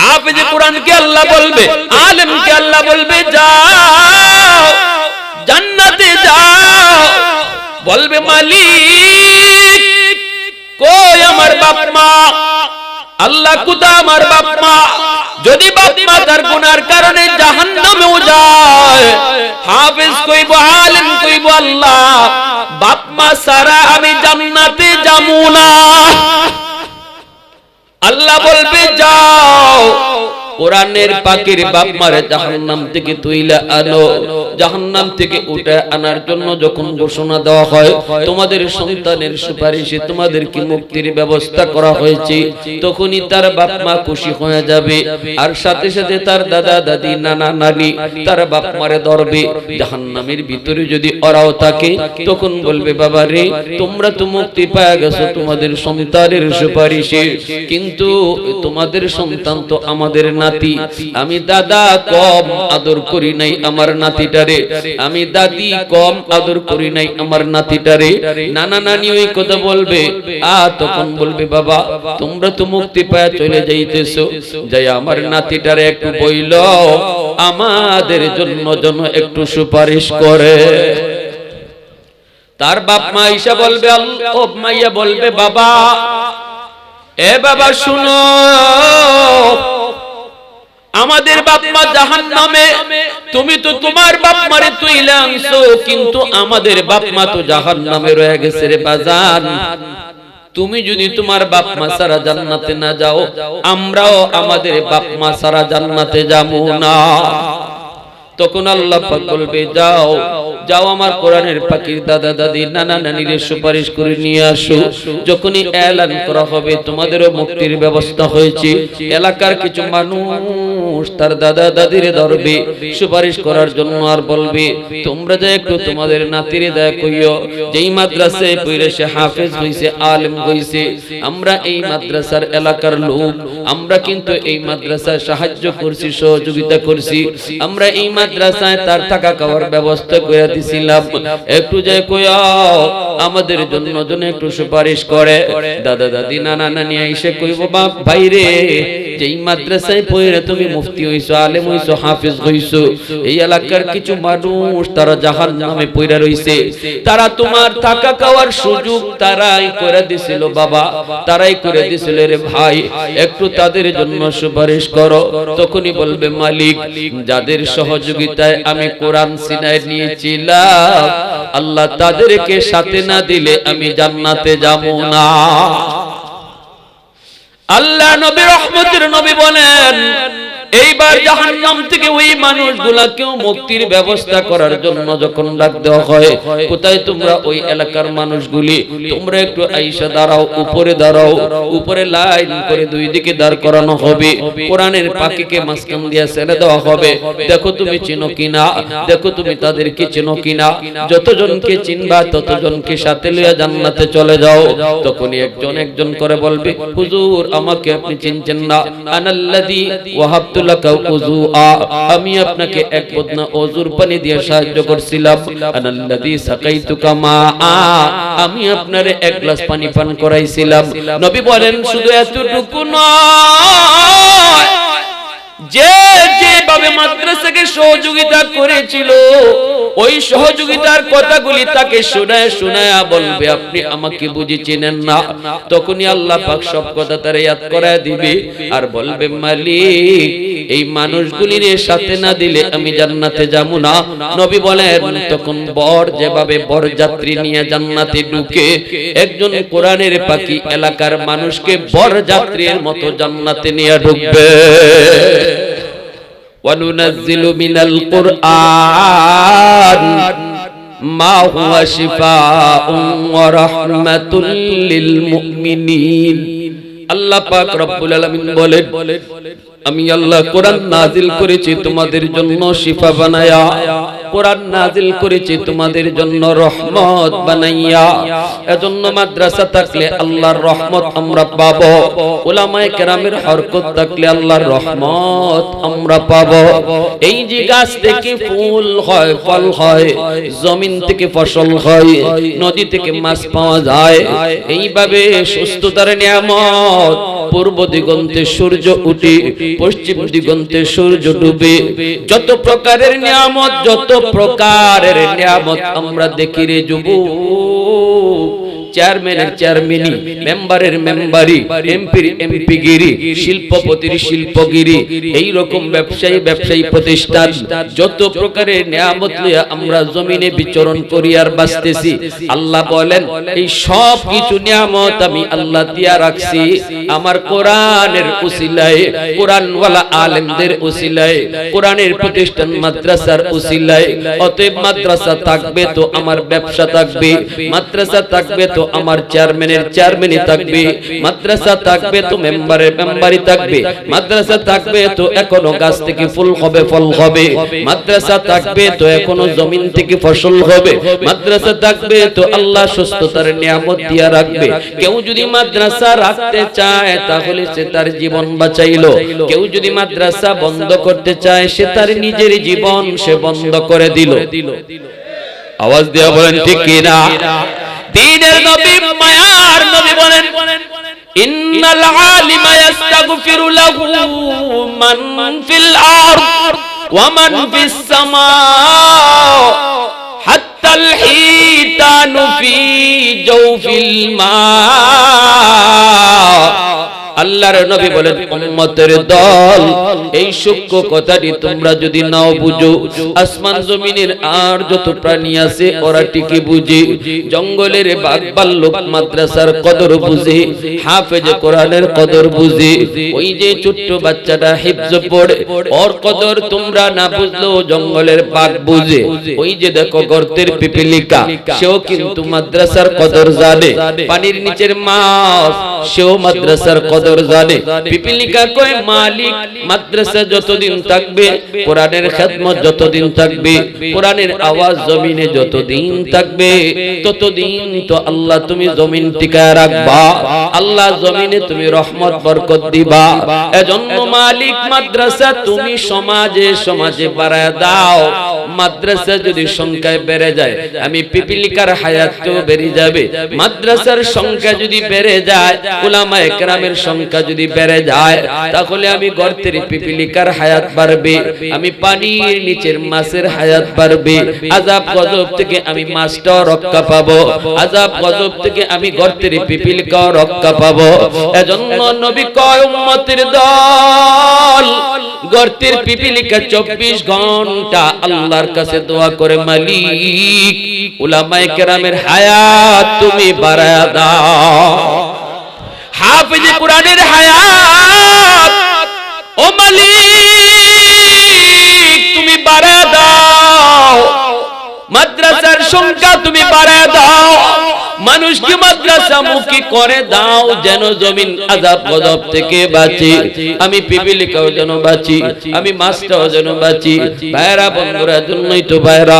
হাফেজ কোরআনকে আল্লাহ বলবে, আলেমকে আল্লাহ বলবে, যাও, জান্নাতে যাও। বলবে, মালিক, কই আমার বাপ মা? আল্লাহ কুদা আমার বাপ মা? যদি বাপ মা তার গুনার কারণে জাহান্নামেও যায়, হাফেজ কইব, আলেম কইব, আল্লাহ, বাপ মা সারা আমি জান্নাতে যাব না। আল্লাহ বলবে যাও। কোরআনের পাখির বাপ মারে জাহান্নাম থেকে তুইলা আনো। জাহান্নাম থেকে উঠে আনার জন্য যখন ঘোষণা দেওয়া হয় তোমাদের সন্তানের সুপারিশে তোমাদের কি মুক্তির ব্যবস্থা করা হয়েছে? তখনই তার বাপ মা খুশি হয়ে যাবে। আর সাথে সাথে তার দাদা দাদি নানা নানি তার বাপ মারে ধরবে। জাহান্নামের ভিতরে যদি ওরাও থাকে তখন বলবে বাবা রে তোমরা তো মুক্তি পাওয়া গেছো তোমাদের সন্তানের সুপারিশে। কিন্তু তোমাদের সন্তান তো আমাদের নাতি, আমি দাদা কম আদর করি নাই আমার নাতিটারে। আমি দাদি কম আদর করি নাই আমার নাতিটারে। নানা নানি ওই কথা বলবে, আ তখন বলবে, বাবা, তোমরা তো মুক্তি পায়া চলে যাইতেছো। যাই আমার নাতিটারে একটু বইল, আমাদের জন্য জন্য একটু সুপারিশ করে। তার বাপ মা ঈশা বলবে ও মাইয়া বলবে, বাবা, এ বাবা, শুনো আমাদের বাপ মা জাহান নামে তুমি তো তোমার বাপ মারে তুইলে কিন্তু আমাদের বাপমা তো জাহান নামে রয়ে গেছে রে বাজার তুমি যদি তোমার বাপ মা সারা জান্নাতে না যাও, আমরাও আমাদের বাপ মা সারা জান্নাতে যাব না। তখন আল্লাহ পাক বলবে, যাও যাও আমার কোরআনের পাখির দাদা দাদি, নানা নানির সুপারিশ করে নিয়ে আসো। যখনই এলান করা হবে, তোমাদেরও মুক্তির ব্যবস্থা হয়েছে। এলাকার কিছু মানুষ তার দাদা দাদির ধরবে, সুপারিশ করার জন্য আর বলবে, তোমরা যে একটু তোমাদের নাতিরে দয়া কইও যেই মাদ্রাসায় পড়ে সে হাফেজ হইছে, আলেম হইছে, আমরা এই মাদ্রাসার এলাকার লোক। আমরা কিন্তু এই মাদ্রাসায় সাহায্য করছি, সহযোগিতা করছি। আমরা এই মাদ্রাসায় তার থাকা খাওয়ার ব্যবস্থা করে দিছিলাম। একটু যে কইও আমাদের জন্য জন্য একটু সুপারিশ করে। দাদা, দাদি, নানা, নানি এসে কইব, বাপ, ভাইরে যেই মাদ্রাসায় পড়ে তুমি মুফতি হইছো, আলেম হইছো, হাফেজ হইছো, এই এলাকার কিছু মানুষ তারা জাহান নামে পড়ে রইছে। তারা তোমার থাকা খাওয়ার সুযোগ তারাই করে দিছিল, বাবা। তারাই করে দিছিল রে ভাই, একটু তাদের জন্য সুপারিশ করো। তখনই বলবে, মালিক, যাদের সহযোগিতায় আমি কোরআন সিনায় নিয়েছিলাম, আল্লাহ তাদেরকে সাথে না দিলে আমি জান্নাতে যাব না। আল্লাহ নবী রহমতের নবী বলেন এইবার জাহান্নাম থেকে ওই মানুষগুলাকেও মুক্তির ব্যবস্থা করার জন্য যখন ডাক দেওয়া হয়, কোথায় তোমরা ওই এলাকার মানুষগুলি? তোমরা একটু আইসা দাঁড়াও, উপরে দাঁড়াও, উপরে লাইন করে দুই দিকে দাঁড় করানো হবে। কোরআনের পাখিকে মাঝখান দিয়ে ছেড়ে দেওয়া হবে। দেখো তুমি চিনো কিনা? দেখো তুমি তাদেরকে চিনো কিনা? যতজনকে চিনবা, ততজনকে সাথে লইয়া জান্নাতে চলে যাও। তখনই একজন একজন করে বলবে, হুজুর, আমাকে আপনি চিনছেন না। আনাল্লাযী ওয়াহাবতু আমি আপনাকে এক বদনা অজুর পানি দিয়ে সাহায্য করছিলাম। আমি আপনারে এক গ্লাস পানি পান করাইছিলাম। নবী বলেন, শুধু এতটুকু নয়, যে যেভাবে মাদ্রাসাকে সহযোগিতা ওই সহযোগিতার কথাগুলি তাকে শোনায় শোনায় বলবে, আপনি আমাকে বুঝি চেনেন না? তখনই আল্লাহ পাক সব কথা তার ইয়াদ করায় দিবে আর বলবে, মালিক, এই মানুষগুলির সাথে না দিলে আমি জান্নাতে যাব না। নবী বলেন, তখন বর যেভাবে বর যাত্রী নিয়ে জান্নাতে ঢুকে একজন কোরআনের পাখি এলাকার মানুষকে বর যাত্রীর মতো জান্নাতে নিয়ে ঢুকবে। وننزل من القرآن ما هو شفاء ورحمة للمؤمنين আল্লাহ পাক রব্বুল আলামিন বলেন আমি আল্লাহ কোরআন নাজিল করেছি তোমাদের জন্য শিফা বানায়া কোরআন নাজিল করেছি, তোমাদের জন্য রহমত বানাইয়া। এজন্য মাদ্রাসা থাকলে আল্লাহর রহমত আমরা পাবো। ওলামায়ে কেরামের হরকত থাকলে আল্লাহর রহমত আমরা পাবো। এই যে গাছ থেকে ফুল হয়, ফল হয়, জমিন থেকে ফসল হয়, নদী থেকে মাছ পাওয়া যায়, এইভাবে সুস্থতার নিয়ামত পূর্ব দিগন্তে সূর্য উঠে, পশ্চিম দিগন্তে সূর্য ডুবে। যত প্রকারের নিয়ামত, যত প্রকারের নিয়ামত আমরা দেখি রে যুবক। চেয়ারম্যানের চেয়ারম্যানি মেম্বারের মেম্বারি এমপির এমপিগিরি শিল্পপতির শিল্পগিরি এই রকম ব্যবসায়ী ব্যবসায়ী প্রতিষ্ঠান, যত প্রকারের নিয়ামত লইয়া আমরা জমিনে বিচরণ করি আর বাঁচতেছি, আল্লাহ বলেন, এই সব কিছু নিয়ামত আমি আল্লাহ দিয়া রাখছি, আমার কোরআনের উসিলায়, কোরআনওয়ালা আলেমদের উসিলায়, কোরআনের প্রতিষ্ঠান মাদ্রাসার উসিলায়, অতএব মাদ্রাসা থাকবে তো আমার ব্যবসা থাকবে, মাদ্রাসা থাকবে তো আমার চেয়ারম্যানের চেয়ারম্যানই থাকবে, মাদ্রাসা থাকবে তো মেম্বারের মেম্বারই থাকবে, মাদ্রাসা থাকবে তো এখনও গাছ থেকে ফুল হবে, ফল হবে, মাদ্রাসা থাকবে তো এখনও জমিন থেকে ফসল হবে, মাদ্রাসা থাকবে তো আল্লাহ সুস্থতার নিয়ামত দিয়া রাখবে। কেউ যদি মাদ্রাসা রাখতে চায়, তাহলে সে তার জীবন বাঁচাইলো। কেউ যদি মাদ্রাসা বন্ধ করতে চায়, সে তার নিজের জীবন সে বন্ধ করে দিল। আওয়াজ দেওয়া বলেন, ঠিক কিনা? দিনের নবী মায়ার নবী বলেন ইন্নাল আলিমা ইস্তাগফিরু লাহু মান ফিল আরদ ওয়া মান ফিস সামা হাত্তাল হিতানু ফি জাওফিল মা আল্লাহর নবী বলেন, উম্মতের দল, এই সূক্ষ্ম কথাটি তোমরা যদি নাও বুঝো, আসমান জমিনের আর যত প্রাণী আছে, ওরা ঠিকই বুঝে। জঙ্গলের বাঘ ভাল্লুক মাদ্রাসার কদর বুঝে, হাফেজ কোরআনের কদর বুঝে। ওই যে ছোট্ট বাচ্চাটা হিফজ পড়ে, ওর কদর তোমরা না বুঝলেও জঙ্গলের বাঘ বুঝে। ওই যে দেখো গর্তের পিপিলিকা, সেও কিন্তু মাদ্রাসার কদর জানে। পানির নিচের মাছ, সেও মাদ্রাসার কদর জানে। পিপিলিকা কয় মালিক মাদ্রাসা যতদিন থাকবে কোরআনের খেদমত যতদিন থাকবে কোরআনের আওয়াজ জমিনে যতদিন থাকবে ততদিন তো আল্লাহ তুমি জমিন টিকায় রাখবা। আল্লাহ জমিনে তুমি রহমত বরকত দিবা। এজন্য মালিক মাদ্রাসা তুমি সমাজে সমাজে বাড়ায় দাও। মাদ্রাসা যদি সংখ্যায় বেড়ে যায় আমি পিপিলিকার হায়াতও বেড়ে যাবে। মাদ্রাসার সংখ্যা যদি বেড়ে যায় উলামা একরামের সংখ্যা যদি বেড়ে যায়, তাহলে আমি গর্তের পিপিলিকার হায়াত বাড়বে, আমি পানির নিচের মাছের হায়াত বাড়বে। আজাব গজব থেকে আমি মাছটাও রক্ষা পাবো। আজাব গজব থেকে আমি গর্তের পিপিলিকাও রক্ষা পাবো। এজন্য নবী কয়, উম্মতের দল, গর্তের পিপিলিকা চব্বিশ ঘণ্টা আল্লাহর কাছে দোয়া করে, মালিক, উলামায়ে কেরামের হায়াত তুমি বাড়ায়া দাও। হাফিজ কোরআনের হায়াত। ও মালিক তুমি বাড়ায় দাও। মাদ্রাসার সংখ্যা তুমি বাড়ায় দাও। মানুষকে মাদ্রাসা মুখী করে দাও যেন জমিন আজাব গজব থেকে বাঁচি। আমি পিপিলিকাও যেন বাঁচি, আমি মাছটাও যেন বাঁচি। ভাইরা বন্ধুরা, জন্যই তো ভাইরা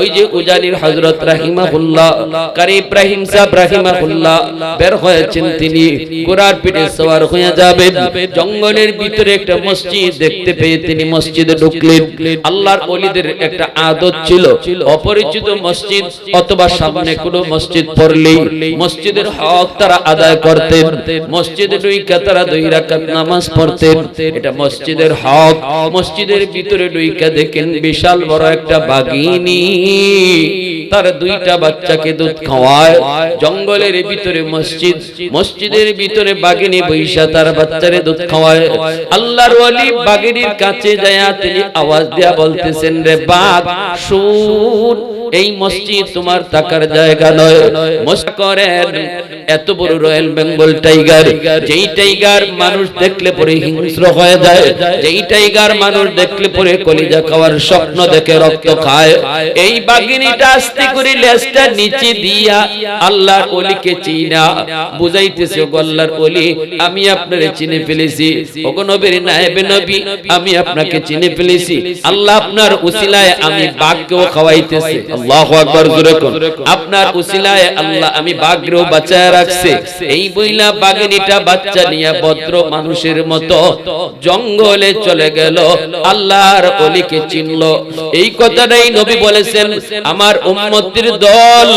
ওই যে উজানির হজরত রাহিমাহুল্লাহ, কারি ইব্রাহিম সাহেব রাহিমাহুল্লাহ, বের হয়েছেন তিনি। গোড়ার পিঠে সওয়ার হয়ে যাবেন। জঙ্গলের ভিতরে একটা মসজিদ দেখতে পেয়ে তিনি মসজিদে ঢুকলেন। আল্লাহর ওলিদের একটা আদত ছিল, অপরিচিত মসজিদ অথবা সামনে কোনো মসজিদ মসজিদের হক তারা আদায় করতেন। মসজিদে ডুইকা তারা দুই রাকাত নামাজ পড়তেন। এটা মসজিদের হক। মসজিদের ভিতরে ডুইকা দেখেন বিশাল বড় একটা বাগিনী। তার দুইটা বাচ্চাকে দুধ খাওয়ায়। জঙ্গলের ভিতরে মসজিদ। মসজিদের ভিতরে বাগিনী বৈশা তার বাচ্চারে দুধ খাওয়ায়। আল্লাহর ওয়ালি বাগিনীর কাছে যায় তিনি আওয়াজ দেয়া বলতেছেন, রে বাঘ, শুন, এই মসজিদ তোমার থাকার জায়গা নয়। মস্ত করেন। এত বড় রয়্যাল বেঙ্গল টাইগার, যেই টাইগার মানুষ দেখলে পরে হিংস্র হয়ে যায়, যেই টাইগার মানুষ দেখলে পরে কলিজা খাওয়ার স্বপ্ন দেখে রক্ত খায়। এই বাগিনীটা আস্তে করে লেজটা নিচে দিয়া আল্লাহর ওলিকে চিনা। বুঝাইতেছে, ওগো আল্লাহর ওলি আমি আপনারে চিনে ফেলেছি। নবীর নায়েবে নবী, আমি আপনাকে চিনে ফেলেছি। আল্লাহ আপনার উসিলায় আমি বাঘকেও খাওয়াইতেছি। আল্লাহু আকবার, জোরে আপনার উসিলায় আল্লাহ আমি বাঘরেও বাঁচায় রাখছে। এই বইলা বাগিনীটা বাচ্চা নিয়ে ভদ্র মানুষের মতো জঙ্গলে চলে গেল। আল্লাহর ওলিকে চিনল। এই কথাটাই নবী বলেছেন, আমার উম্মতির দল,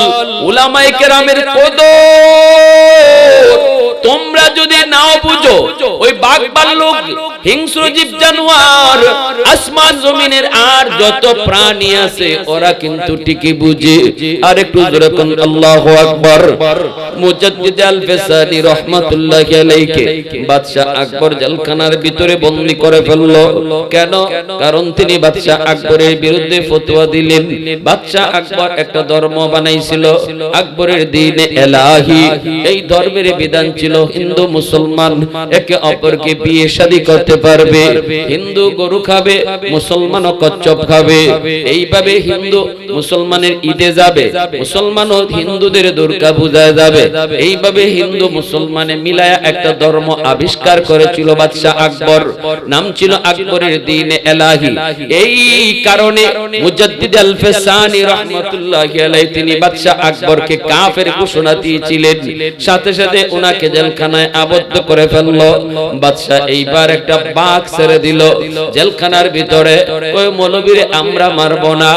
উলামায়ে কেরামের কদর। তোমরা যদি নাও বুঝো, ওই বাঘ ভাল্লুক হিংস্র জীব জানোয়ার, আসমান জমিনের আর যত প্রাণী আছে, ওরা কিন্তু ঠিকই বুঝে। আর একটু জোরে কোন, আল্লাহু আকবার মুজাদ্দিদ রাহমাতুল্লাহি আলাইহি বাদশা আকবর জেলখানার ভিতরে বন্দী করে ফেলল। কেন? কারণ তিনি বাদশা আকবরের বিরুদ্ধে ফতোয়া দিলেন। বাদশা আকবর একটা ধর্ম বানাইছিল, আকবরের এলাহি। এই ধর্মের বিধান ছিল হিন্দু মুসলমান একে অপরকে বিয়ে শাদী করতে পারবে। হিন্দু গরু খাবে মুসলমানও কচ্ছপ খাবে। এইভাবে হিন্দু মুসলমানের ঈদে যাবে। মুসলমানও হিন্দুদের দুর্গা পূজায় যাবে। এইভাবে হিন্দু মুসলমানে মিলায়া একটা ধর্ম আবিষ্কার করেছিল বাদশাহ আকবর। নাম ছিল আকবরের দিনে এলাহি। এই কারণে মুজাদ্দিদ আল ফেসানি রাহমাতুল্লাহি আলাইহি তিনি বাদশাহ আকবরকে কাফের ঘোষণা দিয়েছিলেন। সাথে সাথে ওনাকে জেলখানায় আবদ্ধ করে ফেলল। বাদশাহ এইবার একটা বাঘ ছেড়ে দিল। জেলখানার ভিতরে ওই মৌলবীরে, আমরা মারব না।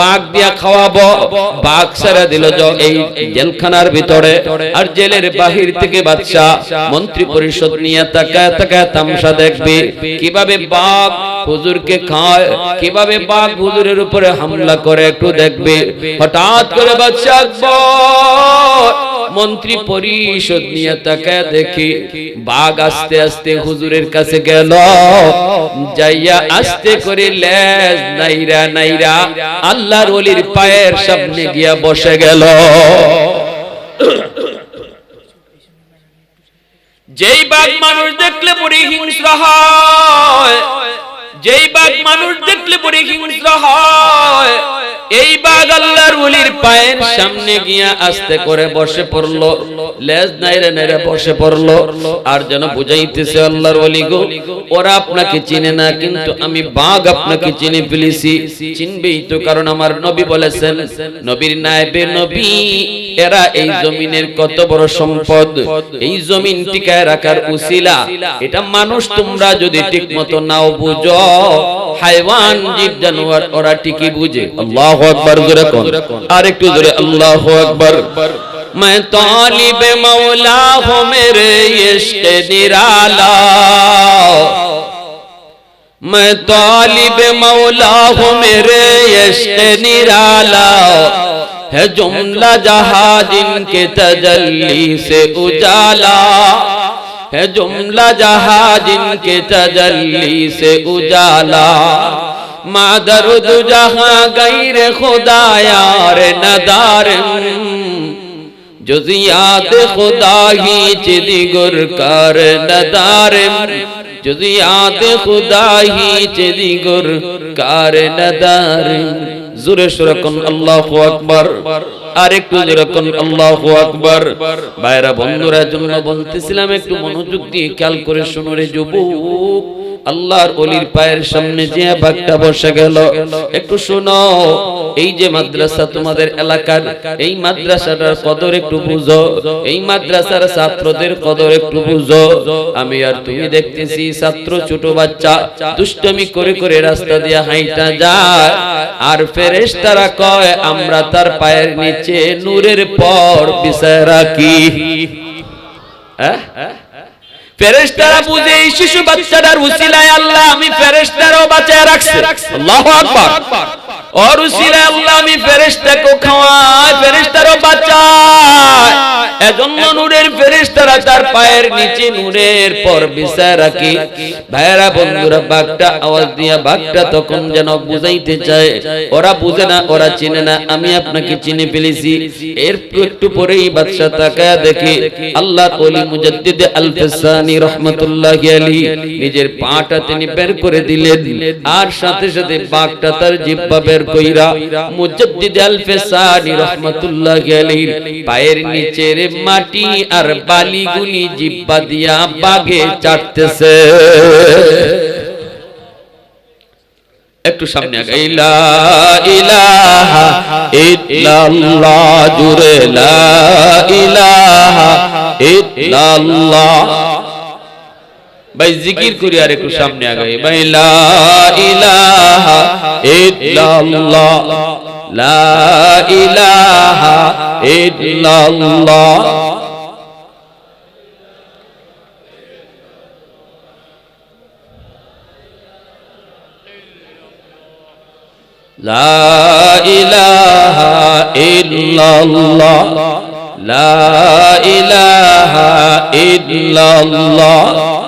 বাঘ দিয়া খাওয়াবো। বাঘ ছেড়ে দিল এই জেলখানার ভিতরে আর জেলের বাহির থেকে বাচ্চা মন্ত্রী পরিষদ নিয়ে তাকায় তাকায় তামসা দেখবে। কীভাবে বাঘ হুজুরকে খায়, কীভাবে বাঘ হুজুরের উপরে হামলা করে একটু দেখবে। হঠাৎ করে বাচ্চা মন্ত্রী পরিষদ নিয়ে তাকায় দেখি বাঘ আস্তে আস্তে হুজুরের কাছে গেল। যাইয়া আস্তে করে লেজ নাইরা নাইরা আল্লাহর ওলির পায়ের সামনে গিয়া বসে গেল। যেই বাঘ মানুষ দেখলে পরে হিংস্র হয়। যেই বাঘ মানুষ দেখলে পরে হিংস্র হয়, এই বাঘ আল্লাহর ওলির পায়ের সামনে গিয়া আস্তে করে বসে পড়ল, লেজ নাইরে নাইরে বসে পড়ল। আর যেন বুঝাইতেছে আল্লাহর ওলি গো, ওরা আপনাকে চিনে না, কিন্তু আমি বাঘ আপনাকে চিনে ফেলেছি। চিনবেই তো, কারণ আমার নবী বলেছেন, নবীর নায়েবে নবী, এরা এই জমিনের কত বড় সম্পদ। এই জমিন টিকায় রাখার উসিলা, এটা মানুষ তোমরা যদি ঠিক মতো নাও বুঝো। حیوان جیب جنور اور اٹی کی আল্লাহু اللہ اکبر কোন আর একটু জোরে اللہ اکبر۔ میں طالب مولا ہوں، میرے عشق نرالا۔ میں طالب مولا ہوں، میرے عشق نرالا۔ ہے جملہ جہاں جن کے تجلی سے اجالا۔ ہے جملہ جہاں جن کے تجلی سے اجالا۔ مادرد جہاں غیر خدا یار ندار۔ جزیات خدا ہی چدی گر کر ندار۔ جزیات خدا ہی چدی گر کار ندار۔ زور شرکن اللہ اکبر۔ আর ভাইরা বন্ধুরা জন্য বলতেছিলাম একটু মনোযোগ দিয়ে খেয়াল করে রে যুবক। আল্লাহর অলির পায়ের সামনে যে বসে গেল, একটু শোনো। এই যে মাদ্রাসা তোমাদের এলাকার, এই মাদ্রাসাটার কদর একটু বুঝো। এই মাদ্রাসার ছাত্রদের কদর একটু বুঝো। আমি আর তুমি দেখতেছি ছাত্র, ছোট বাচ্চা, দুষ্টমি করে করে রাস্তা দিয়ে হাইটা যায়। আর ফেরেশতারা কয়, আমরা তার পায়ের নিচে নূরের পর বিসারা কি? হ্যাঁ? ফেরেশতারা বুঝে এই শিশু বাচ্চাটার উসিলায় আল্লাহ আমি ফেরেশতারও বাঁচায় রাখছি। আল্লাহু আকবার। আল্লাহ, আমি চিনে আপনাকে চিনে ফেলেছি। এর একটু পরেই বাদশা তাকায়া দেখে আল্লাহর ওলি মুজাদ্দিদ আল ফিসানি রাহমাতুল্লাহি নিজের পাটা তিনি বের করে দিলেন। আর সাথে সাথে বাঘটা তার জিহ্বা বের কইরা মুজাদ্দিদ আল ফিসানি রাহমাতুল্লাহি আলাইহি পায়ের নিচের মাটি আর বালিগুলি জিহ্বা দিয়া বাগে চাটতেছে। একটু সামনে আগে ইলা ইলাহা ইল্লাল্লাহ জুরে লা ইলাহা ইল্লাল্লাহ ভাই জিকির করি আর একটু সামনে আগাই ভাই লা ইলাহা ইল্লাল্লাহ লা ইলাহা ইল্লাল্লাহ লা ইলাহা ইল্লাল্লাহ। লা ইলাহা ইল্লাল্লাহ।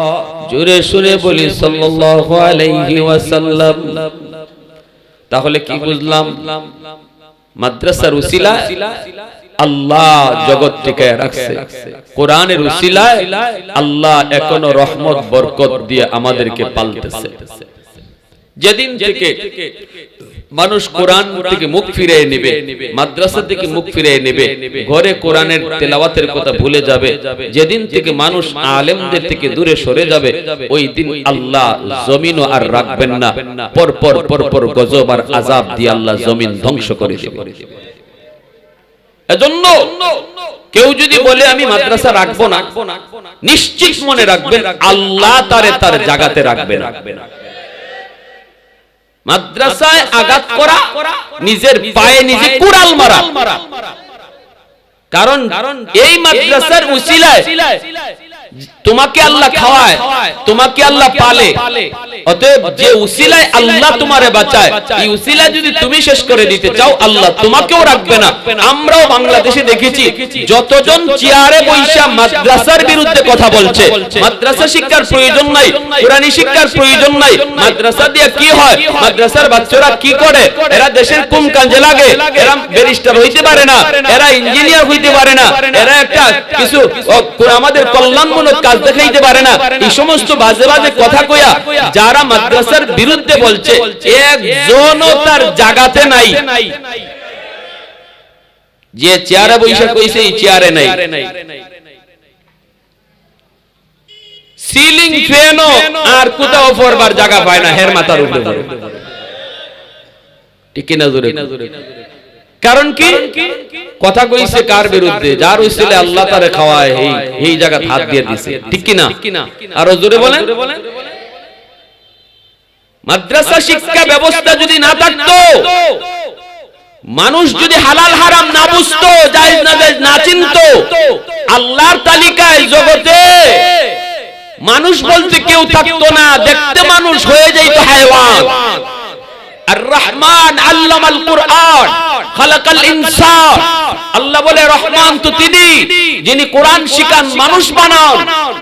জোরে সুরে বলি সাল্লাল্লাহু তাহলে কি বুঝলাম? মাদ্রাসার উসিলা আল্লাহ জগৎ টিকায় রাখছে। কোরআনের উসিলায় আল্লাহ এখনও রহমত, বরকত দিয়ে আমাদেরকে পালতেছে। যেদিন থেকে মানুষ কোরআন থেকে মুখ ফিরিয়ে নেবে মাদ্রাসা থেকে মুখ ফিরিয়ে নেবে ঘরে কোরআনের তেলাওয়াতের কথা ভুলে যাবে যেদিন থেকে মানুষ আলেমদের থেকে দূরে সরে যাবে ওই দিন আল্লাহ জমিনও আর রাখবেন না পর পর পর পর গজব আর আজাব দিয়ে আল্লাহ জমিন ধ্বংস করে দেবে। এজন্য কেউ যদি বলে আমি মাদ্রাসা রাখব না নিশ্চিত মনে রাখবেন আল্লাহ তারে তার জাগাতে রাখবে না। মাদ্রাসায় আঘাত করা নিজের পায়ে নিজে কুড়াল মারা। কারণ এই মাদ্রাসার উসিলায় তোমাকে আল্লাহ খাওয়ায় তোমাকে আল্লাহ পালে। অতএব যে উসিলায় আল্লাহ তোমারে বাঁচায় এই উসিলা যদি তুমি শেষ করে দিতে চাও আল্লাহ তোমাকেও রাখবে না। আমরাও বাংলাদেশে দেখেছি যতজন চেয়ারে বৈশা মাদ্রাসার বিরুদ্ধে কথা বলছে মাদ্রাসা শিক্ষার প্রয়োজন নাই কোরআনি শিক্ষার প্রয়োজন নাই মাদ্রাসা দিয়ে কি হয় মাদ্রাসার বাচ্চারা কি করে? এরা দেশের কোন কাজে লাগে? এরা ব্যারিস্টার হইতে পারে না এরা ইঞ্জিনিয়ার হইতে পারে না। এরা একটা কিছু আমাদের কল্যাণমূলক কাজ দেখাইতে পারে না। এই সমস্ত বাজে বাজে কথা কইয়া যারা মাদ্রাসার বিরুদ্ধে বলছে, একজনও তার জাগাতে নাই। যে চেয়ারে বৈশা কইছে, এই চেয়ারে নাই। সিলিং ফ্যানও আর কোথাও পড়বার জায়গা পায় না, হের মাথার উপরে। ঠিক কিনা জোরে? কারণ কি? কথা কইছে কার বিরুদ্ধে? যার হইছিল আল্লাহ তারে খাওয়ায় এই এই জায়গা হাত দিয়ে দিছে। ঠিক কি না আর জোরে বলেন। মাদ্রাসা শিক্ষা ব্যবস্থা যদি না থাকতো মানুষ যদি হালাল হারাম না বুঝতো জায়েজ না জায়েজ না চিনতো আল্লাহর তালিকায় জগতে মানুষ বলতে কেউ থাকতো না দেখতে মানুষ হয়ে যাইতো হায়ওয়ান। আর রহমান আল্লামাল কুরআন। খালাকাল ইনসান আল্লাহ বলে, রহমান তো তিনি, যিনি কোরআন শিখান, মানুষ বানান।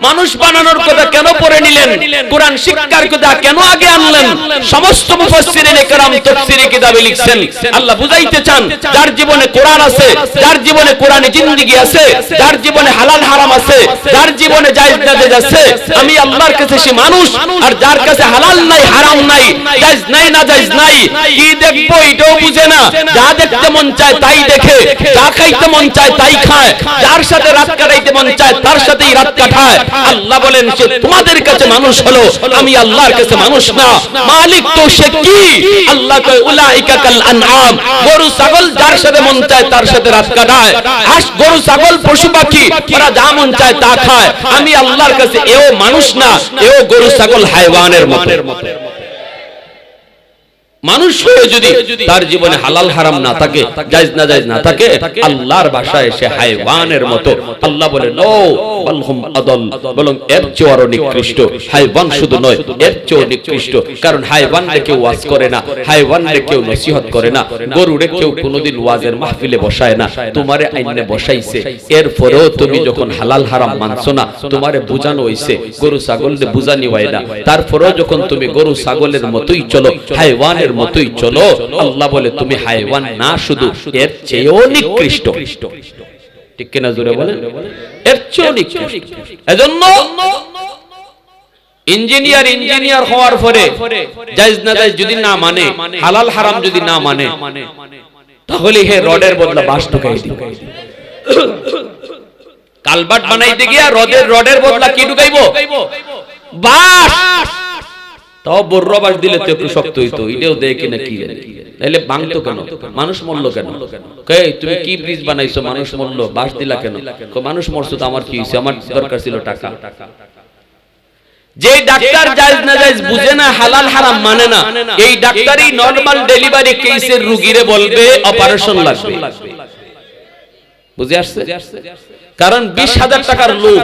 মানুষ বানানোর কথা কেন পড়ে নিলেন? কোরআন শিক্ষার কথা কেন আগে আনলেন? সমস্ত মুফাসসিরিন একরাম তাফসীরে কিতাবে লিখছেন। আল্লাহ বুঝাইতে চান, যার জীবনে কোরআন আছে, যার জীবনে কোরআনে জিন্দেগি আছে, যার জীবনে হালাল হারাম আছে, যার জীবনে জায়েজ নাজায়েজ আছে, আমি আল্লাহর কাছে সে মানুষ, আর যার কাছে হালাল নাই, হারাম নাই, জায়েজ নাই, নাজায়েজ নাই, কি দেখব এটাও বুঝে না, যা দেখতে মন চায় তাই দেখে যা খাইতে মন চায় তাই খায় যার সাথে রাত কাটাইতে মন চায় তার সাথেই রাত কাটায়। আল্লাহ বলেন সে তোমাদের কাছে মানুষ হলো আমি আল্লাহর কাছে মানুষ না মালিক তো সে কি? আল্লাহ কয় উলাইকা কাল আনআম গরু ছাগল যার সাথে মন চায় তার সাথে রাত কাটায়। হাঁস গরু ছাগল পশু পাখি ওরা যা মন চায় তা খায়। আমি আল্লাহর কাছে এও মানুষ না এও গরু ছাগল হাইওয়ানের মতো। মানুষ হয়ে যদি তার জীবনে হালাল হারাম না থাকে জায়েজ না জায়েজ না থাকে আল্লাহর ভাষায় সে হাইওয়ানের মতো আল্লাহ বলে নো বলহুম আদল বলুন এর চেয়ে আরও নিকৃষ্ট। হাইওয়ান শুধু নয় এর চেয়ে নিকৃষ্ট। কারণ হাইওয়ান কেউ ওয়াজ করে না হাইওয়ান কেউ নসিহত করে না গরু কেউ কোনোদিন ওয়াজের মাহফিলে বসায় না তোমারে আইনে বসাইছে। এরপরেও তুমি যখন হালাল হারাম মানছো না তোমারে বুঝানো হইছে গরু ছাগল বুঝানি হয় না। তারপরেও যখন তুমি গরু ছাগলের মতোই চলো হাইওয়ানের হাইওয়ানের মতোই চলো। আল্লাহ বলে তুমি হাইওয়ান না শুধু এর চেয়েও নিকৃষ্ট। ঠিক কিনা জোরে বলেন? এর চেয়েও নিকৃষ্ট। এজন্য ইঞ্জিনিয়ার ইঞ্জিনিয়ার হওয়ার পরে জায়েজ না জায়েজ যদি না মানে হালাল হারাম যদি না মানে তাহলে হে রডের বদলা বাস ঢুকাই দিবে। কালবাট বানাইতে গিয়া রদের রডের বদলা কি ঢুকাইবো? বাস! তাও বর্র বাস দিলে তো একটু শক্ত হইতো। এটাও দেয় কিনা কি তাহলে ভাঙতো কেন? মানুষ মরল কেন? কে তুমি কি ব্রিজ বানাইছো? মানুষ মরলো বাস দিলা কেন? মানুষ মরছো তো আমার কি হইছে? আমার দরকার ছিল টাকা। যে ডাক্তার জায়েজ না জায়েজ বুঝে না হালাল হারাম মানে না। এই ডাক্তারই নরমাল ডেলিভারি কেসের রোগীরে বলবে অপারেশন লাগবে। বুঝে আসছে? কারণ বিশ হাজার টাকার লোক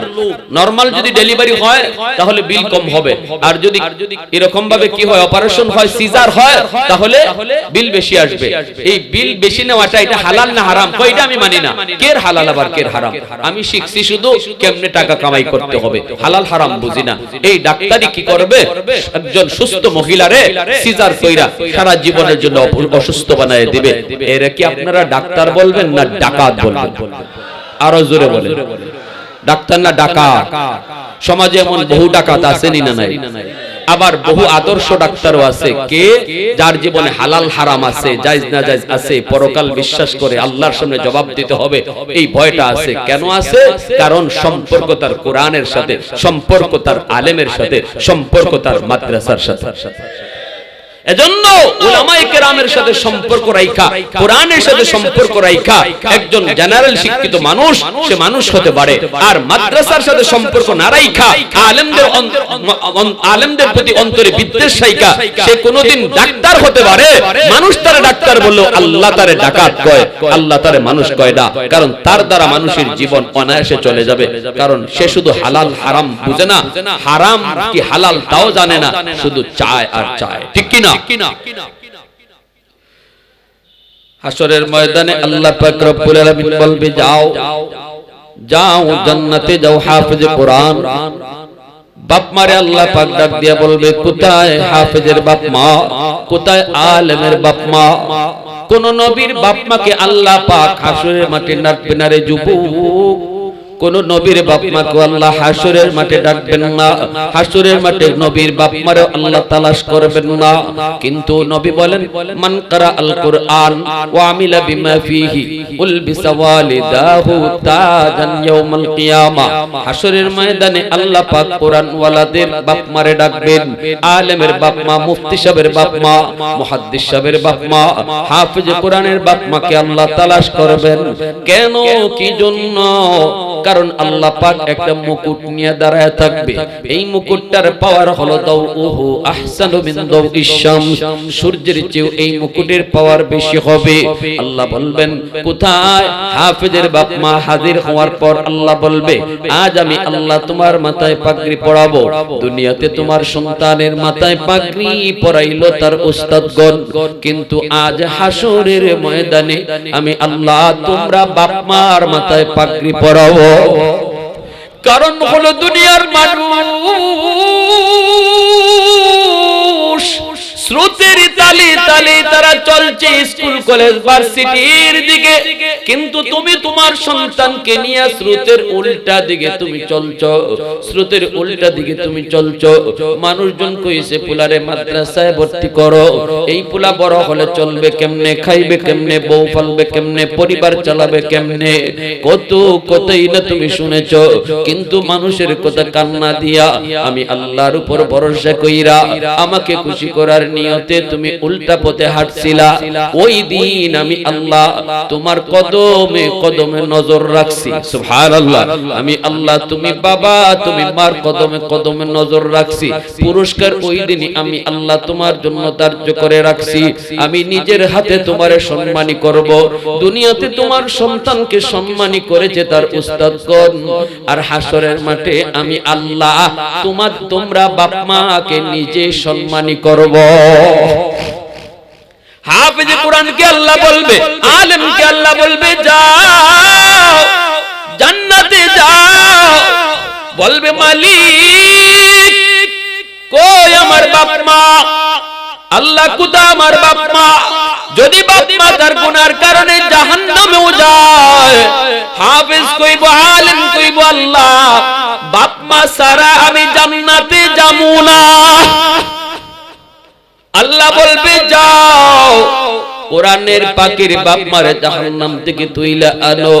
নর্মাল যদি ডেলিভারি হয় তাহলে বিল কম হবে। আর যদি এরকম ভাবে কি হয় অপারেশন হয় সিজার হয় তাহলে বিল বেশি আসবে। এই বিল বেশি নেওয়াটা এটা হালাল না হারাম? কইটা আমি মানি না? কের হালাল আবার কের হারাম? আমি শিখছি শুধু কেমনে টাকা কামাই করতে হবে। হালাল হারাম বুঝি না। এই ডাক্তারি কি করবে? একজন সুস্থ মহিলারে সিজার কইরা সারা জীবনের জন্য অসুস্থ বানায় দিবে। এরা কি আপনারা ডাক্তার বলবেন না ডাকাত বলবেন আরও জোরে বলেন। ডাক্তার না ডাকাত? সমাজে এমন বহু ডাকাত আছেনি না নাই? আবার বহু আদর্শ ডাক্তারও আছে। কে? যার জীবনে হালাল হারাম আছে জায়েজ না জায়েজ আছে পরকাল বিশ্বাস করে আল্লাহর সামনে জবাব দিতে হবে। এই ভয়টা আছে। কেন আছে? কারণ সম্পর্ক তার কোরআনের সাথে সম্পর্ক তার আলেমের সাথে সম্পর্ক তার মাদ্রাসার সাথে। এজন্য উলামায়ে কেরামের সাথে সম্পর্ক রাইখা, কোরআনের সাথে সম্পর্ক রাইখা, একজন জেনারেল শিক্ষিত মানুষ, সে মানুষ হতে পারে। আর মাদ্রাসার সাথে সম্পর্ক না রাইখা, আলেমদের আলেমদের প্রতি অন্তরে বিদ্বেষ রাইখা, সে কোনোদিন ডাক্তার হতে পারে। মানুষ তারে ডাক্তার বলল আল্লাহ তারে ডাকাত কয়, আল্লাহ তারে মানুষ কয় না। কারণ তার দ্বারা মানুষের জীবন অনায়াসে চলে যাবে। কারণ সে শুধু হালাল, হারাম বুঝে না। হারাম কি হালাল, তাও জানে না। শুধু চায় আর চায়। ঠিক কি না হাসরের ময়দানে আল্লাহ পাক রব্বুল আলামিন বলবে, যাও যাও জান্নাতে যাও, হাফেজে কোরআন। বাপ মারে আল্লাহ পাক ডাক দিয়া বলবে, কোথায় হাফেজের বাপ মা? কোথায় আলেমের বাপ মা? কোন নবীর বাপ মাকে আল্লাহ পাক হাসরের মাঠে না রে যুবক। কোন নবীর বাপ মাকে আল্লাহ হাসরের মাঠে ডাকবেন না। হাসরের মাঠে নবীর বাপ মারে আল্লাহ তালাশ করবেন না। কিন্তু নবী বলেন মান কারা আল কুরআন ওয়া আমিলা বিমা ফিহি উলবিসা ওয়ালিদাহু তাজান ইয়াউমাল কিয়ামা। হাসরের ময়দানে আল্লাহ পাক কোরআন ওয়ালাদের বাপ মারে ডাকবেন। আলেমের বাপ মা মুফতি সাহেবের বাপ মা মুহাদ্দিস সাহেবের বাপ মা হাফেজ কোরআনের বাপ মাকে আল্লাহ তালাশ করবেন। কেন কি জন্য? কারণ আল্লাহ পাক একটা মুকুট নিয়ে দাঁড়ায় থাকবে। এই মুকুটটার পাওয়ার হলো দাও ওহু আহসানু মিন দাউ ইশামস সূর্যের চেয়ে এই মুকুটের পাওয়ার বেশি হবে। আল্লাহ বলবেন, কোথায়? হাফেজের বাপ মা হাজির হওয়ার পর আল্লাহ বলবে, আজ আমি আল্লাহ তোমার মাথায় পাগড়ি পরাবো। দুনিয়াতে তোমার সন্তানের মাথায় পাগড়ি পরাইলো তার উস্তাদগণ কিন্তু আজ হাসরের ময়দানে আমি আল্লাহ তোমরা বাপ মার মাথায় পাগড়ি পরাবো। কারণ হলো দুনিয়ার মানুষ। স্রোতের তালে তালে তারা চলছে স্কুল, কলেজ, ভার্সিটির দিকে। কিন্তু তুমি তোমার সন্তানকে নিয়ে স্রোতের উল্টা দিকে তুমি চলছো। স্রোতের উল্টা দিকে তুমি চলছো। মানুষজন কইছে, পুলারে মাদ্রাসায় ভর্তি করো। এই পুলা বড় হলে চলবে কেমনে? খাইবে কেমনে? বউ ফালবে কেমনে? পরিবার চালাবে কেমনে? কত কতই না তুমি শুনেছো। কিন্তু মানুষের কথা কান্না দিয়া আমি আল্লাহর উপর ভরসা কইরা আমাকে খুশি করার নিয়তে তুমি উল্টা পথে হাঁটছিলা। ওই দিন আমি আল্লাহ তোমার কদমে কদমে নজর রাখছি। সুবহানাল্লাহ। আমি আল্লাহ তুমি বাবা তুমি মার কদমে কদমে নজর রাখছি। পুরস্কার ওই দিনই আমি আল্লাহ তোমার জন্য ধার্য করে রাখছি। আমি নিজের হাতে তোমারে সম্মানী করব। দুনিয়াতে তোমার সন্তানকে সম্মানী করেছে তার উস্তাদগণ আর হাসরের মাঠে আমি আল্লাহ তোমার তোমরা বাপ মাকে নিজে সম্মানী করব হাফেজ কোরআনকে আল্লাহ বলবে, আলেমকে আল্লাহ বলবে, যাও, জান্নাতে যাও। বলবে, মালিক, কই আমার বাপ মা? আল্লাহ কুদা আমার বাপ মা? যদি বাপ মা তার গুনার কারণে জাহান্নামেও যায়, হাফেজ কইব, আলেম কইব, আল্লাহ, বাপ মা সারা আমি জান্নাতে যামু না। আল্লাহ বলবে যাও। কোরআনের পাকের বাপ মারে জাহান্নাম থেকে তুইলা আনো।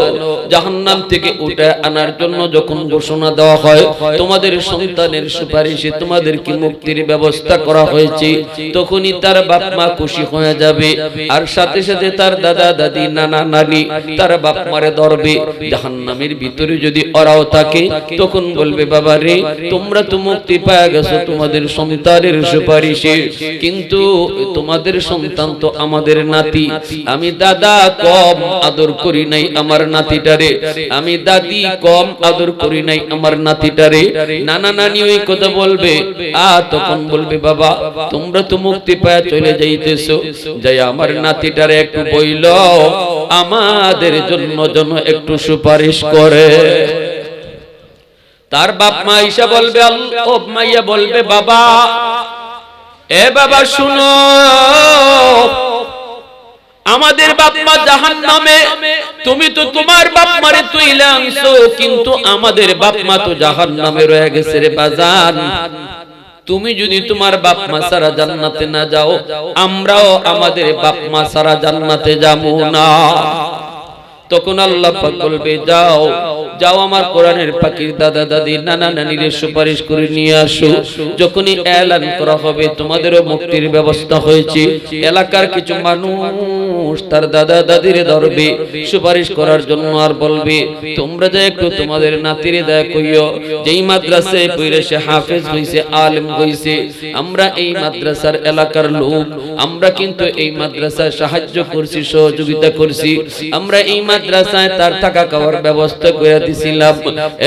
জাহান্নাম থেকে উঠে আনার জন্য যখন ঘোষণা দেওয়া হয়, তোমাদের সন্তানের সুপারিশে তোমাদেরকে মুক্তির ব্যবস্থা করা হয়েছে। তখনই তার বাপ মা খুশি হয়ে যাবে। আর সাথে সাথে তার দাদা, দাদি, নানা, নানি তার বাপ মারে ধরবে। জাহান্নামের ভিতরে যদি ওরাও থাকে, তখন বলবে, বাবা রে, তোমরা তো মুক্তি পাওয়া গেছো তোমাদের সন্তানের সুপারিশে। কিন্তু তোমাদের সন্তান তো আমাদের নাতি, আমি দাদা কম আদর করি নাই আমার নাতিটারে। আমি দাদি কম আদর করি নাই আমার নাতিটারে। নানা নানি ওই কথা বলবে, আ তখন বলবে, বাবা, তোমরা তো মুক্তি পায়া চলে যাইতেছো। যাই আমার নাতিটারে একটু বইল, আমাদের জন্য জন্য একটু সুপারিশ করে। তার বাপ মা ঈশা বলবে ও মাইয়া বলবে, বাবা, এ বাবা, শুনো আমাদের বাপমা জাহান নামে তুমি তো তোমার বাপ মারে তুই কিন্তু আমাদের বাপমা তো জাহান নামে রয়ে গেছে রে বাজান। তুমি যদি তোমার বাপ মা সারা জান্নাতে না যাও, আমরাও আমাদের বাপ মা সারা জান্নাতে যাব না। তখন আল্লাহ বলবে, যাও যাও আমার কোরআনের পাখির দাদা দাদি, নানা নানির সুপারিশ করে নিয়ে আসো। যখনই এলান করা হবে, তোমাদেরও মুক্তির ব্যবস্থা হয়েছে। এলাকার কিছু মানুষ তার দাদা দাদিরে ধরবে সুপারিশ করার জন্য আর বলবে, তোমরা যে একটু তোমাদের নাতিরে দয়া কইও যেই মাদ্রাসায় পড়ে সে হাফেজ হইছে, আলেম হইছে, আমরা এই মাদ্রাসার এলাকার লোক। আমরা কিন্তু এই মাদ্রাসায় সাহায্য করছি, সহযোগিতা করছি। আমরা এই মাদ্রাসায় তার থাকা খাওয়ার ব্যবস্থা করে দিছিলাম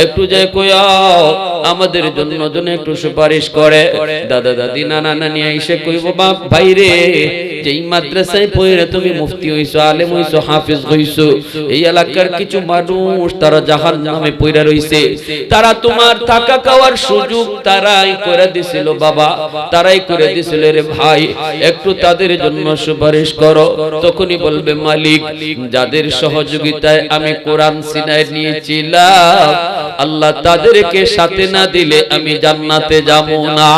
একটু যে কইও আমাদের জন্য জন্য একটু সুপারিশ করে। দাদা দাদি, নানা নানি এসে কইব, বাপ ভাইরে যেই মাদ্রাসায় পড়ে তুমি মুফতি হইছো, আলেম হইছো, হাফেজ হইছো, এই এলাকার কিছু মানুষ তারা জাহান নামে পড়ে রইছে। তারা তোমার থাকা খাওয়ার সুযোগ তারাই করে দিছিল, বাবা, তারাই করে দিছিল, রে ভাই, একটু তাদের জন্য সুপারিশ করো। তখনই বলবে, মালিক, যাদের সহযোগিতায় আমি কোরআন সিনাই নিয়েছিলাম, আল্লাহ তাদেরকে সাথে না দিলে আমি জান্নাতে যাব না।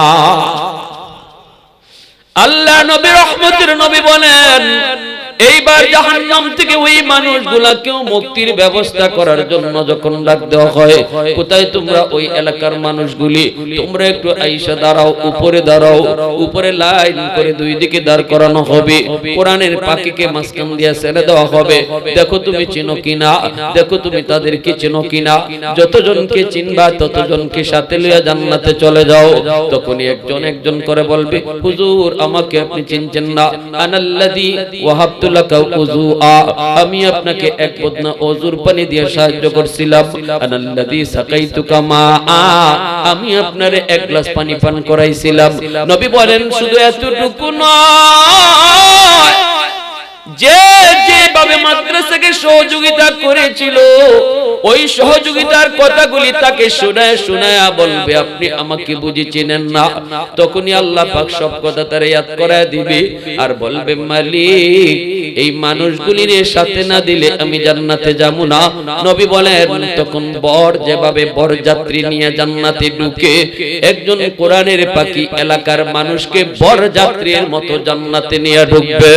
আল্লাহ নবী রহমতের নবী বলেন এইবার জাহান্নাম থেকে ওই মানুষগুলাকেও মুক্তির ব্যবস্থা করার জন্য যখন ডাক দেওয়া হয়, কোথায় তোমরা ওই এলাকার মানুষগুলি? তোমরা একটু আইসা দাঁড়াও, উপরে দাঁড়াও, উপরে লাইন করে দুই দিকে দাঁড় করানো হবে। কোরআনের পাখিকে মাঝখান দিয়ে ছেড়ে দেওয়া হবে। দেখো তুমি চিনো কিনা? দেখো তুমি তাদেরকে চিনো কিনা? যতজনকে চিনবা, ততজনকে সাথে লইয়া জান্নাতে চলে যাও। তখনই একজন একজন করে বলবে, হুজুর, আমাকে আপনি চিনছেন না। আনাল্লাযী ওয়াহাবতু আমি আপনাকে এক বদনা অজুর পানি দিয়ে সাহায্য করছিলাম। আমি আপনার এক গ্লাস পানি পান করাইছিলাম। নবী বলেন, শুধু এতটুকু নয়। যে যেভাবে মাদ্রাসাকে সহযোগিতা করেছিল, ওই সহযোগিতার কথাগুলি তাকে শোনায় শোনায় বলবে, আপনি আমাকে বুঝি চেনেন না। তখনই আল্লাহ পাক সব কথা তার ইয়াদ করায় দিবে আর বলবে, মালিক, এই মানুষগুলির সাথে না দিলে আমি জান্নাতে যাব না। নবী বলেন, তখন বর যেভাবে বর যাত্রী নিয়ে জান্নাতে ঢুকে একজন কোরআনের পাখি এলাকার মানুষকে বর যাত্রীর মতো জান্নাতে নিয়ে ঢুকবে।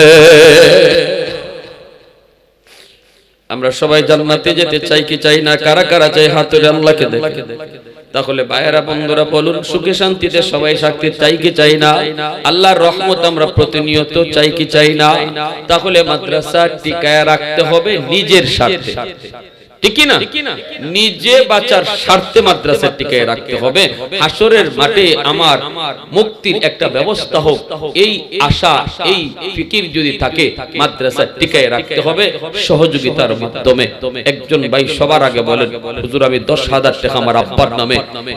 আমরা সবাই জান্নাতে যেতে চাই কি চাই না? কারা কারা চাই হাতের আল্লাহকে দেখে? তাহলে ভাইয়েরা, বন্ধুরা, বলুন, সুখে শান্তিতে সবাই থাকতে চাই কি চাই না? আল্লাহর রহমত আমরা প্রতিনিয়ত চাই কি চাই না? তাহলে মাদ্রাসা টিকায় রাখতে হবে নিজের স্বার্থে। ঠিক না? নিজে বাঁচার স্বার্থে মাদ্রাসা টিকায় রাখতে হবে। হাসরের মাঠে আমার মুক্তির একটা ব্যবস্থা হোক। এই আশা এই ফিকির যদি থাকে মাদ্রাসা টিকায় রাখতে হবে। সহযোগিতার মাধ্যমে। একজন ভাই সবার আগে বলেন হুজুর আমি দশ হাজার টাকা আমার আব্বার নামে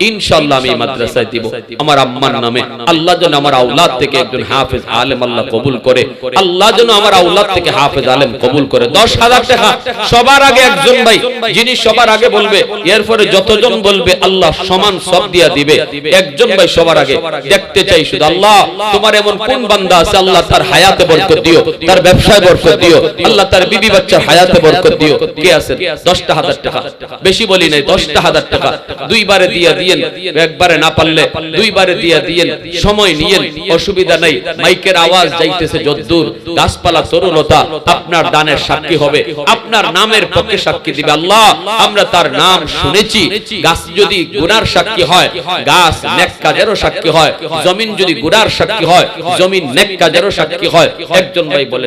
ইনশাল্লাহ আমি মাদ্রাসায় দিব। আমার আম্মার নামে আল্লাহ যেন আমার আউলাদ থেকে একজন হাফেজ আলেম আল্লাহ কবুল করে আল্লাহ যেন আমার আউলাদ থেকে হাফেজ আলেম কবুল করে। দশ হাজার টাকা সবার আগে একজন ভাই যিনি সবার আগে বলবে এরপরে যতজন বলবে আল্লাহ সমান সব দিয়া দিবে। একজন ভাই সবার আগে দেখতে চাই শুধু আল্লাহ তোমার এমন কোন বান্দা আছে আল্লাহ তার হায়াতে বরকত দিও তার ব্যবসায় বরকত দিও আল্লাহ তার বিবি বাচ্চার হায়াতে বরকত দিও। কে আছে? দশটা হাজার টাকা। বেশি বলি নাই দশটা হাজার টাকা। দুইবারে দিয়া দিয়েন একবারে না পারলে দুইবারে দিয়া দিয়েন। সময় নিয়েন অসুবিধা নাই। মাইকের আওয়াজ যাইতেছে যদ্দূর। গাছপালা তরুলতা আপনার দানের সাক্ষী হবে আপনার নামের পক্ষে সাক্ষী দিবে আল্লাহ আমরা তার নাম শুনেছি। গাছ যদি গুনার সাক্ষী হয় গাছ নেক কাজেরও সাক্ষী হয় জমিন যদি গুনার সাক্ষী হয় জমিন নেক কাজেরও সাক্ষী হয়। একজন ভাই বলে